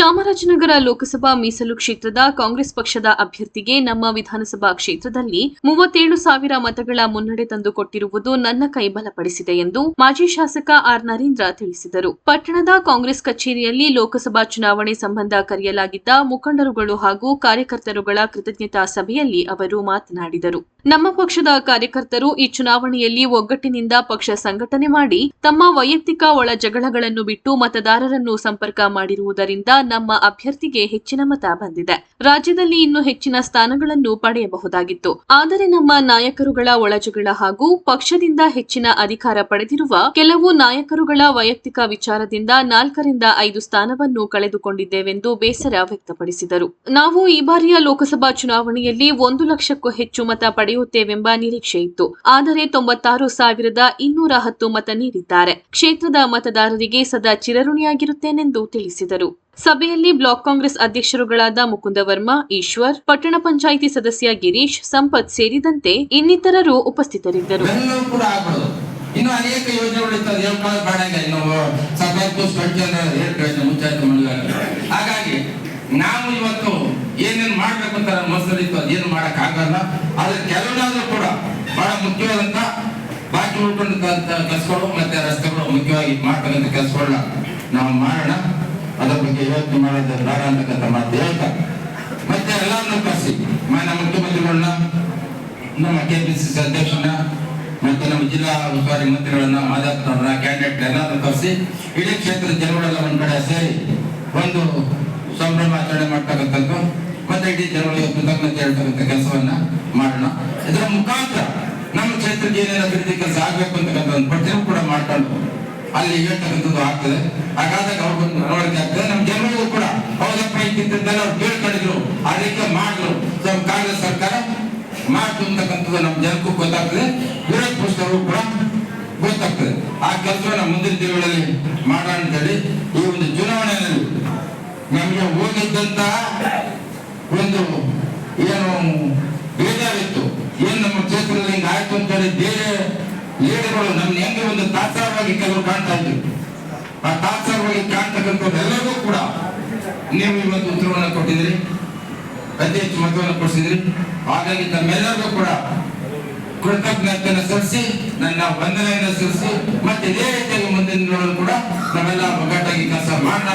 ಚಾಮರಾಜನಗರ ಲೋಕಸಭಾ ಮೀಸಲು ಕ್ಷೇತ್ರದ ಕಾಂಗ್ರೆಸ್ ಪಕ್ಷದ ಅಭ್ಯರ್ಥಿಗೆ ನಮ್ಮ ವಿಧಾನಸಭಾ ಕ್ಷೇತ್ರದಲ್ಲಿ ಮೂವತ್ತೇಳು ಸಾವಿರ ಮತಗಳ ಮುನ್ನಡೆ ತಂದುಕೊಟ್ಟಿರುವುದು ನನ್ನ ಕೈ ಬಲಪಡಿಸಿದೆ ಎಂದು ಮಾಜಿ ಶಾಸಕ ಆರ್ ನರೇಂದ್ರ ತಿಳಿಸಿದರು. ಪಟ್ಟಣದ ಕಾಂಗ್ರೆಸ್ ಕಚೇರಿಯಲ್ಲಿ ಲೋಕಸಭಾ ಚುನಾವಣೆ ಸಂಬಂಧ ಕರೆಯಲಾಗಿದ್ದ ಮುಖಂಡರುಗಳು ಹಾಗೂ ಕಾರ್ಯಕರ್ತರುಗಳ ಕೃತಜ್ಞತಾ ಸಭೆಯಲ್ಲಿ ಅವರು ಮಾತನಾಡಿದರು. ನಮ್ಮ ಪಕ್ಷದ ಕಾರ್ಯಕರ್ತರು ಈ ಚುನಾವಣೆಯಲ್ಲಿ ಒಗ್ಗಟ್ಟಿನಿಂದ ಪಕ್ಷ ಸಂಘಟನೆ ಮಾಡಿ ತಮ್ಮ ವೈಯಕ್ತಿಕ ಒಳ ಜಗಳಗಳನ್ನು ಬಿಟ್ಟು ಮತದಾರರನ್ನು ಸಂಪರ್ಕ ಮಾಡಿರುವುದರಿಂದ ನಮ್ಮ ಅಭ್ಯರ್ಥಿಗೆ ಹೆಚ್ಚಿನ ಮತ ಬಂದಿದೆ. ರಾಜ್ಯದಲ್ಲಿ ಇನ್ನೂ ಹೆಚ್ಚಿನ ಸ್ಥಾನಗಳನ್ನು ಪಡೆಯಬಹುದಾಗಿತ್ತು. ಆದರೆ ನಮ್ಮ ನಾಯಕರುಗಳ ಒಳಜಗಳ ಹಾಗೂ ಪಕ್ಷದಿಂದ ಹೆಚ್ಚಿನ ಅಧಿಕಾರ ಪಡೆದಿರುವ ಕೆಲವು ನಾಯಕರುಗಳ ವೈಯಕ್ತಿಕ ವಿಚಾರದಿಂದ ನಾಲ್ಕರಿಂದ ಐದು ಸ್ಥಾನವನ್ನು ಕಳೆದುಕೊಂಡಿದ್ದೇವೆಂದು ಬೇಸರ ವ್ಯಕ್ತಪಡಿಸಿದರು. ನಾವು ಈ ಬಾರಿಯ ಲೋಕಸಭಾ ಚುನಾವಣೆಯಲ್ಲಿ ಒಂದು ಲಕ್ಷಕ್ಕೂ ಹೆಚ್ಚು ಮತ ಪಡೆಯುತ್ತೇವೆಂಬ ನಿರೀಕ್ಷೆ ಇತ್ತು. ಆದರೆ ತೊಂಬತ್ತಾರು ಸಾವಿರದ ಇನ್ನೂರ ಹತ್ತು ಮತ ನೀಡಿದ್ದಾರೆ. ಕ್ಷೇತ್ರದ ಮತದಾರರಿಗೆ ಸದಾ ಚಿರಋಣಿಯಾಗಿರುತ್ತೇನೆಂದು ತಿಳಿಸಿದರು. ಸಭೆಯಲ್ಲಿ ಬ್ಲಾಕ್ ಕಾಂಗ್ರೆಸ್ ಅಧ್ಯಕ್ಷರುಗಳಾದ ಮುಕುಂದ ವರ್ಮಾ, ಈಶ್ವರ್, ಪಟ್ಟಣ ಪಂಚಾಯಿತಿ ಸದಸ್ಯ ಗಿರೀಶ್, ಸಂಪತ್ ಸೇರಿದಂತೆ ಇನ್ನಿತರರು ಉಪಸ್ಥಿತರಿದ್ದರು. ಇನ್ನು ಅನೇಕ ಯೋಜನೆಗಳು ಹಾಗಾಗಿ ಹೇಳ್ಕೊಳ್ಳೋದು ಬೇಡ ಈಗ ಇನ್ನು ಸರ್ಕಾರಕ್ಕೂ ಸ್ಪಷ್ಟ ಹೇಳ್ಕೊಳ್ಳಿ ಮುಚ್ಚಾಯ್ತು ಮಳೆಗಾಲ ಹಾಗಾಗಿ ನಾವು ಇವತ್ತು ಏನೇನು ಮಾಡ್ಬೇಕು ಅಂತ ನಮ್ಮ ಮನಸ್ಸಲ್ಲಿತ್ತು ಅದೇನು ಮಾಡಕ್ ಆಗಲ್ಲ ಆದ್ರೆ ಕೆಲವನ್ನಾದ್ರೂ ಕೂಡ ಬಹಳ ಮುಖ್ಯವಾದಂತ ಬಾಕಿ ಉಳ್ಕೊಂಡಂತ ಕೆಲಸಗಳು ಮತ್ತೆ ರಸ್ತೆಗಳು ಮುಖ್ಯವಾಗಿ ಮಾಡ್ತಕ್ಕಂಥ ಕೆಲಸಗಳನ್ನ ನಾವು ಮಾಡೋಣ. ಅದ್ರ ಬಗ್ಗೆ ಯೋಚನೆ ಮಾಡೋದು ಬೇಡ ಅಂತಕ್ಕಂಥ ಮಾತು ಹೇಳ್ತಾ. ಮತ್ತೆ ಎಲ್ಲರನ್ನೂ ಕರೆಸಿ. ಮಾನ್ಯ ಮುಖ್ಯಮಂತ್ರಿಗಳನ್ನ, ನಮ್ಮ ಕೆಪಿಸಿಸಿ ಅಧ್ಯಕ್ಷನ ಮತ್ತೆ ನಮ್ಮ ಜಿಲ್ಲಾ ಉಸ್ತುವಾರಿ ಮಂತ್ರಿಗಳನ್ನ ಮಾದಾಪ್ತವ್ರನ್ನ ಕ್ಯಾಂಡಿಡೇಟ್ ಎಲ್ಲರನ್ನು ಕರೆಸಿ, ಇಡೀ ಕ್ಷೇತ್ರದ ಜನಗಳೆಲ್ಲ ಒಂದ್ ಕಡೆ ಸೇರಿ ಒಂದು ಸಂಭ್ರಮಾಚರಣೆ ಮಾಡ್ತಕ್ಕಂಥದ್ದು. ಇಡೀ ಜನಗಳಿಗೆ ಕೃತಜ್ಞತೆ ಹೇಳ್ತಕ್ಕಂಥ ಕೆಲಸವನ್ನ ಮಾಡೋಣ. ಇದರ ಮುಖಾಂತರ ನಮ್ಮ ಕ್ಷೇತ್ರಕ್ಕೆ ಏನೇನು ಅಭಿವೃದ್ಧಿ ಕೆಲಸ ಆಗ್ಬೇಕು ಅಂತಕ್ಕಂಥ ಪಟ್ಟಿನೂ ಕೂಡ ಮಾಡ್ಕೊಂಡು ಅಲ್ಲಿ ಹೇಳ್ತಕ್ಕಂಥದ್ದು ಆಗ್ತದೆ. ಹಾಗಾದಾಗ ಅವ್ರಿಗೊಂದು ನಡವಳಿಕೆ ಆಗ್ತದೆ. ನಮ್ಮ ಜನರಿಗೂ ಕೂಡ ಹೌದಪ್ಪ ಇದ್ದಿದ್ದೆಲ್ಲ ಅವ್ರು ಕೇಳ್ಕೊಂಡಿದ್ರು. ಅದಕ್ಕೆ ಮಾಡಲು ಸೊ ಕಾಂಗ್ರೆಸ್ ಸರ್ಕಾರ ಮಾಡ್ತು ಅಂತಕ್ಕಂಥದ್ದು ನಮ್ಮ ಜನಕ್ಕೂ ಗೊತ್ತಾಗ್ತದೆ. ವಿರೋಧ ಪಕ್ಷದವರು ಕೂಡ ಗೊತ್ತಾಗ್ತದೆ. ಆ ಕೆಲಸವನ್ನ ಮುಂದಿನ ದಿನಗಳಲ್ಲಿ ಮಾಡೋಣ ಅಂತೇಳಿ ಈ ಒಂದು ಚುನಾವಣೆಯಲ್ಲಿ ನಮಗೆ ಹೋಗಿದ್ದಂತ ಒಂದು ಏನು ಬೇಜಾರಿತ್ತು. ಏನು ನಮ್ಮ ಕ್ಷೇತ್ರದಲ್ಲಿ ಹಿಂಗೆ ಆಯ್ತು ಅಂತೇಳಿ ಬೇರೆ ಲೀಡರ್ಗಳು ನಮ್ಮ ಹೆಂಗೆ ಒಂದು ತಾತ್ಸಾರವಾಗಿ ಕೆಲವರು ಕಾಣ್ತಾ ಇದ್ರು. ಆ ತಾತ್ಸಾರವಾಗಿ ಕಾಣ್ತಕ್ಕಂಥದ್ದೆಲ್ಲರಿಗೂ ಕೂಡ ನೀವು ಇವತ್ತು ಉತ್ತರವನ್ನು ಕೊಟ್ಟಿದ್ರಿ ಅತಿ ಹೆಚ್ಚು ಮತವನ್ನು ಕೊಡಿಸಿದ್ರಿ ಹಾಗಾಗಿ ತಮ್ಮೆಲ್ಲರಿಗೂ ಕೂಡ ಕೃತಜ್ಞತೆಯನ್ನು ಸಲ್ಲಿಸಿ, ನನ್ನ ವಂದನೆಯನ್ನು ಸಲ್ಲಿಸಿ, ಮತ್ತೆ ಇದೇ ರೀತಿಯಾಗಿ ಮುಂದಿನ ಕೂಡ ನಾವೆಲ್ಲ ಒಗ್ಗಟ್ಟಾಗಿ ಕೆಲಸ ಮಾಡೋಣ